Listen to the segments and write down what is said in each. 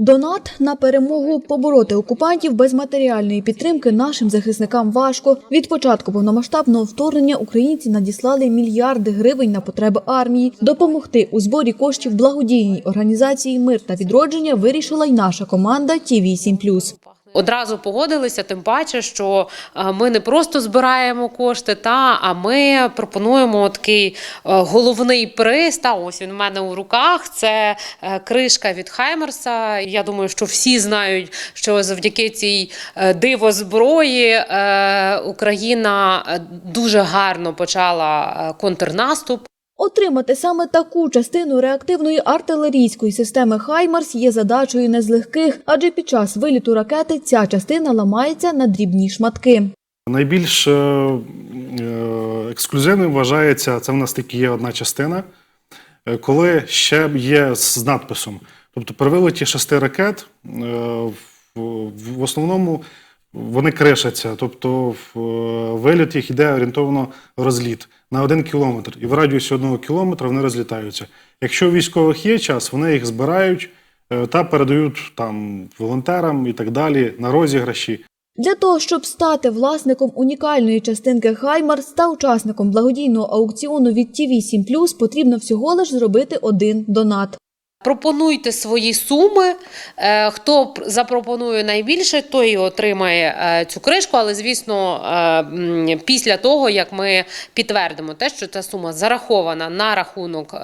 Донат на перемогу побороти окупантів без матеріальної підтримки нашим захисникам важко. Від початку повномасштабного вторгнення українці надіслали мільярди гривень на потреби армії. Допомогти у зборі коштів благодійній організації Мир та відродження вирішила й наша команда Ті 7 Одразу погодилися, тим паче, що е, ми не просто збираємо кошти, та а ми пропонуємо такий е, головний приз. Та ось він у мене у руках. Це е, кришка від Хаймерса. Я думаю, що всі знають, що завдяки цій дивозброї е, Україна дуже гарно почала контрнаступ. Отримати саме таку частину реактивної артилерійської системи Хаймарс є задачею не з легких, адже під час виліту ракети ця частина ламається на дрібні шматки. Найбільш е, е, ексклюзивним вважається, це в нас тільки є одна частина, е, коли ще є з надписом. Тобто при вилеті шести ракет в основному вони кришаться, тобто в е, виліт їх йде орієнтовно розліт на один кілометр, і в радіусі одного кілометра вони розлітаються. Якщо у військових є час, вони їх збирають е, та передають там волонтерам і так далі на розіграші. Для того, щоб стати власником унікальної частинки Хаймарс та учасником благодійного аукціону від ТІВІ 7 потрібно всього лиш зробити один донат. Пропонуйте свої суми. Е, Хто запропонує найбільше, той отримає е, цю кришку. Але звісно, е, після того як ми підтвердимо те, що ця сума зарахована на рахунок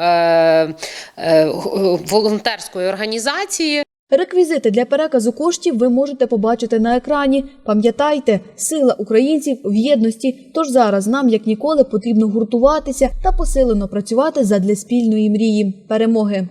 волонтерської організації. Реквізити для переказу коштів ви можете побачити на екрані. Пам'ятайте, сила українців в єдності. Тож зараз нам, як ніколи, потрібно гуртуватися та посилено працювати задля спільної мрії перемоги.